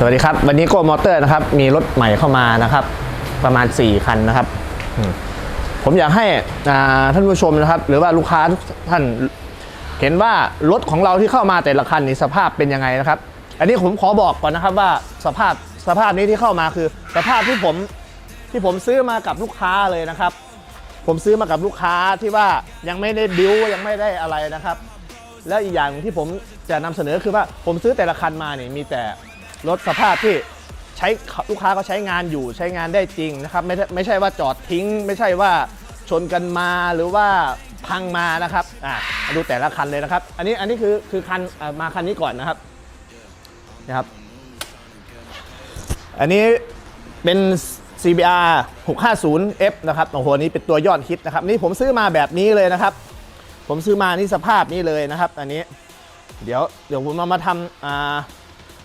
สวัสดีครับ วันนี้โกมอเตอร์นะครับ มีรถใหม่เข้ามานะครับ ประมาณ 4 คันนะครับ ผมอยากให้ท่านผู้ชมนะครับ หรือว่าลูกค้าทุกท่านเห็นว่ารถของเราที่เข้ามาแต่ละคันนี่สภาพเป็นยังไงนะครับ อันนี้ผมขอบอกก่อนนะครับว่าสภาพสภาพนี้ที่เข้ามาคือ สภาพที่ผมที่ผมซื้อมากับลูกค้าเลยนะครับ ผมซื้อมากับลูกค้าที่ว่ายังไม่ได้บิวยังไม่ได้อะไรนะครับ แล้วอีกอย่างที่ผมจะนำเสนอคือว่าผมซื้อแต่ละคันมาเนี่ยมีแต่ รถสภาพที่ใช้ลูกค้าเขาใช้งานอยู่ใช้งานได้จริงนะครับไม่ใช่ไม่ใช่ว่าจอดทิ้ง ไม่ใช่ว่าชนกันมาหรือว่าพังมานะครับอะมาดูแต่ละคันเลยนะครับ อันนี้อันนี้คือคือคันมาคันนี้ก่อนนะครับนะครับ อันนี้เป็น CBR 650F นะครับโอ้โหนนี้เป็นตัวยอดฮิตนะครับนี่ผมซื้อมาแบบนี้เลยนะครับ ผมซื้อมานี่สภาพนี้เลยนะครับ อันนี้ เดี๋ยวเดี๋ยวผมมามาทำอ่า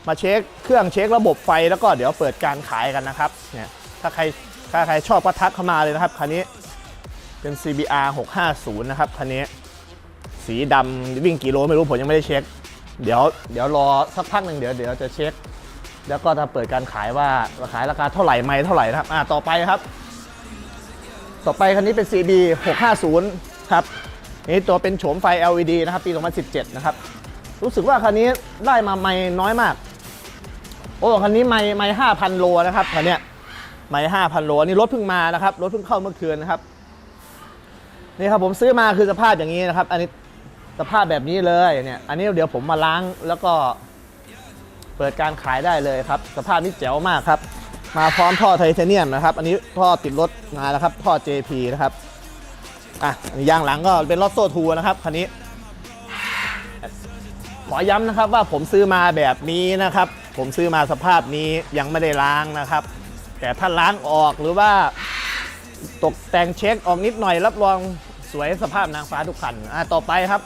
มาเช็คเครื่องเช็คระบบไฟแล้วก็เดี๋ยวเปิดการขายกันนะครับเนี่ยถ้าใครถ้าใครชอบก็ทักเข้ามาเลยนะครับคันนี้เป็น CBR 650 นะครับคันนี้ สีดำวิ่งกี่โลไม่รู้ผมยังไม่ได้เช็ค เดี๋ยวเดี๋ยวรอสักพักหนึ่งเดี๋ยวเดี๋ยวจะเช็ค แล้วก็จะเปิดการขายว่าขายราคาเท่าไหร่ไม่เท่าไหร่นะครับอ่าต่อไปครับ ต่อไปคันนี้เป็น CB 650 ครับนี่ตัวเป็นโฉมไฟ LED นะครับปี 2017 นะครับ รู้สึกว่าคันนี้ได้มาไม่น้อยมาก โอ้คันนี้ไม่ไม่5,000โลนะครับคันเนี้ยไม่5,000โลอันนี่รถเพิ่งมานะครับรถเพิ่งเข้าเมื่อคืนนะครับนี่ครับผมซื้อมาคือสภาพอย่างนี้นะครับ อันนี้สภาพแบบนี้เลยเนี่ย อันนี้เดี๋ยวผมมาล้างแล้วก็เปิดการขายได้เลยครับ สภาพนี้แจ๋วมากครับ มาพร้อมท่อไทเทเนียมนะครับ อันนี้ท่อติดรถมาแล้วครับท่อ JP นะครับอะอนนยางหลังก็เป็นลอตโซ่ทูนะครับคันนี้ ขอย้ำนะครับว่าผมซื้อมาแบบนี้นะครับ ผมซื้อมาสภาพนี้ยังไม่ได้ล้างนะครับ แต่ถ้าล้างออกหรือว่าตกแต่งเช็คออกนิดหน่อยรับรองสวยสภาพนางฟ้าทุกคันอะต่อไปครับ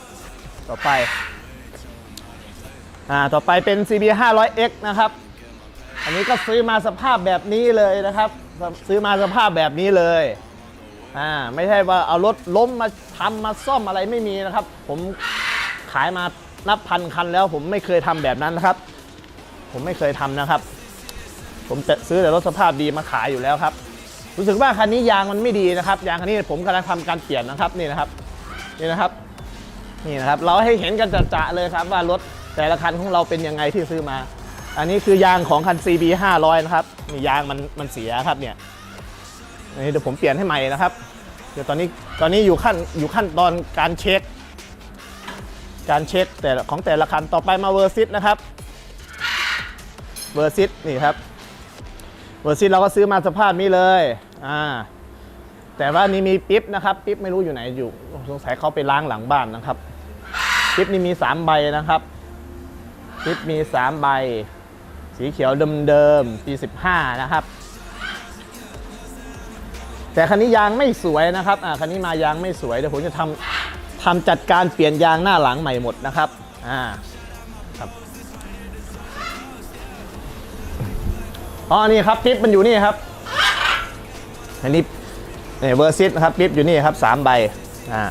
ต่อไปอ่าต่อไปเป็น CB 500X นะครับ อันนี้ก็ซื้อมาสภาพแบบนี้เลยนะครับ ซื้อมาสภาพแบบนี้เลยอ่าไม่ใช่ว่าเอารถล้มมาทำมาซ่อมอะไรไม่มีนะครับ ผมขายมานับพันคันแล้วผมไม่เคยทำแบบนั้นนะครับ ผมไม่เคยทำนะครับ ผมจะซื้อแต่รถสภาพดีมาขายอยู่แล้วครับ รู้สึกว่าคันนี้ยางมันไม่ดีนะครับ ยางคันนี้ผมกำลังทำการเปลี่ยนนะครับนี่นะครับนี่นะครับนี่นะครับ เราให้เห็นกันจะๆเลยครับ ว่ารถแต่ละคันของเราเป็นยังไงที่ซื้อมา อันนี้คือยางของคัน CB 500 นะครับนี่ยางมันมันเสียครับเนี่ยอันนี้เดี๋ยวผมเปลี่ยนให้ใหม่นะครับ เดี๋ยวตอนนี้ตอนนี้อยู่ขั้นอยู่ขั้นตอนการเช็ค การเช็คแต่ของแต่ละคันต่อไปมาเวอร์ซิตนะครับ เวอร์ซิตนี่ครับเวอร์ซิตเราก็ซื้อมาสภาพนี้เลยอ่าแต่ว่านี่มีปิ๊บนะครับปิ๊บไม่รู้อยู่ไหนอยู่สงสัยเขาไปล้างหลังบ้านนะครับปิ๊บนี่มี 3 ใบนะครับปิ๊บมี 3 ใบ สีเขียวเดิมๆปี 15 นะครับ แต่คันนี้ยางไม่สวยนะครับอ่าคันนี้มายางไม่สวยเดี๋ยวผมจะทำทำจัดการเปลี่ยนยางหน้าหลังใหม่หมดนะครับอ่าครับ อ๋อนี่ครับปิ๊บมันอยู่นี่ครับอันนี้เนี่ยเวอร์ซิตนะครับปิ๊บอยู่นี่ครับสามใบอ่า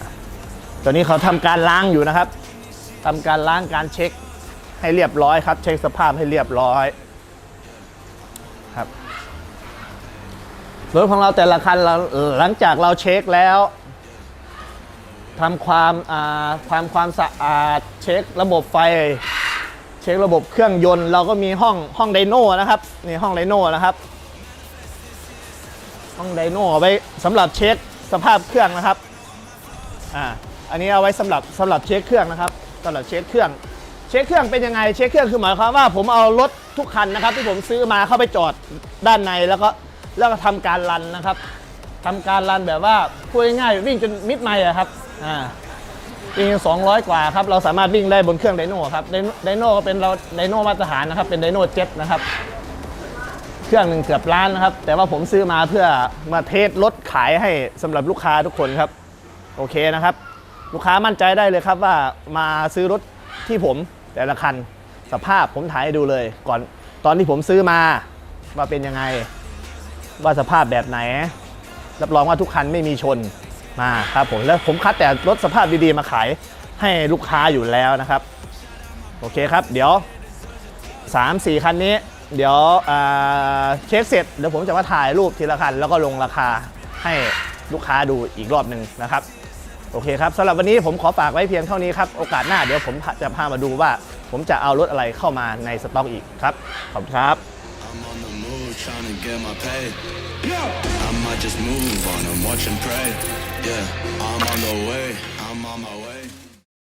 ตัวนี้เขาทำการล้างอยู่นะครับทำการล้างการเช็คให้เรียบร้อยครับ เช็คสภาพให้เรียบร้อยครับรถของเราแต่ละคันเราหลังจากเราเช็คแล้วทำความอ่าความความสะอาดเช็คระบบไฟ ช็คระบบเครื่องยนต์เราก็มีห้องห้องไดโน่นะครับนี่ห้องไดโน่นะครับ ห้องไดโน่เอาไว้สำหรับเช็คสภาพเครื่องนะครับอ่าอันนี้เอาไว้สำหรับสำหรับเช็คเครื่องนะครับสำหรับเช็คเครื่อง เช็คเครื่องเป็นยังไงเช็คเครื่องคือหมายความว่าผมเอารถทุกคันนะครับ ที่ผมซื้อมาเข้าไปจอดด้านในแล้วก็แล้วก็ทำการรันนะครับทำการรันแบบว่าพูดง่ายๆวิ่งจนมิดไมล์อะครับอ่า วิ่ง200 กว่าครับ เราสามารถวิ่งได้บนเครื่องไดโน่ครับไดโน่ไดโน่ก็เป็นเราไดโน่มาตรฐานนะครับ เป็นไดโน่เจ็ตนะครับ เครื่องหนึ่งเกือบล้านนะครับ แต่ว่าผมซื้อมาเพื่อมาเทสรถขายให้สำหรับลูกค้าทุกคนครับ โอเคนะครับ ลูกค้ามั่นใจได้เลยครับว่ามาซื้อรถที่ผมแต่ละคันสภาพผมถ่ายให้ดูเลย ก่อนตอนที่ผมซื้อมาว่าเป็นยังไง ว่าสภาพแบบไหน รับรองว่าทุกคันไม่มีชน มาครับผมแล้วผมคัดแต่รถสภาพดีๆมาขายให้ลูกค้าอยู่แล้วนะครับ โอเคครับ เดี๋ยว 3 4 คันนี้ เดี๋ยวเช็คเสร็จเดี๋ยวผมจะมาถ่ายรูปทีละคัน แล้วก็ลงราคาให้ลูกค้าดูอีกรอบหนึ่งนะครับ โอเคครับสำหรับวันนี้ผมขอฝากไว้เพียงเท่านี้ครับ โอกาสหน้าเดี๋ยวผมจะพามาดูว่า ผมจะเอารถอะไรเข้ามาในสต็อกอีกครับ ขอบคุณครับ I might just move on and watch and pray. Yeah, I'm on the way, I'm on my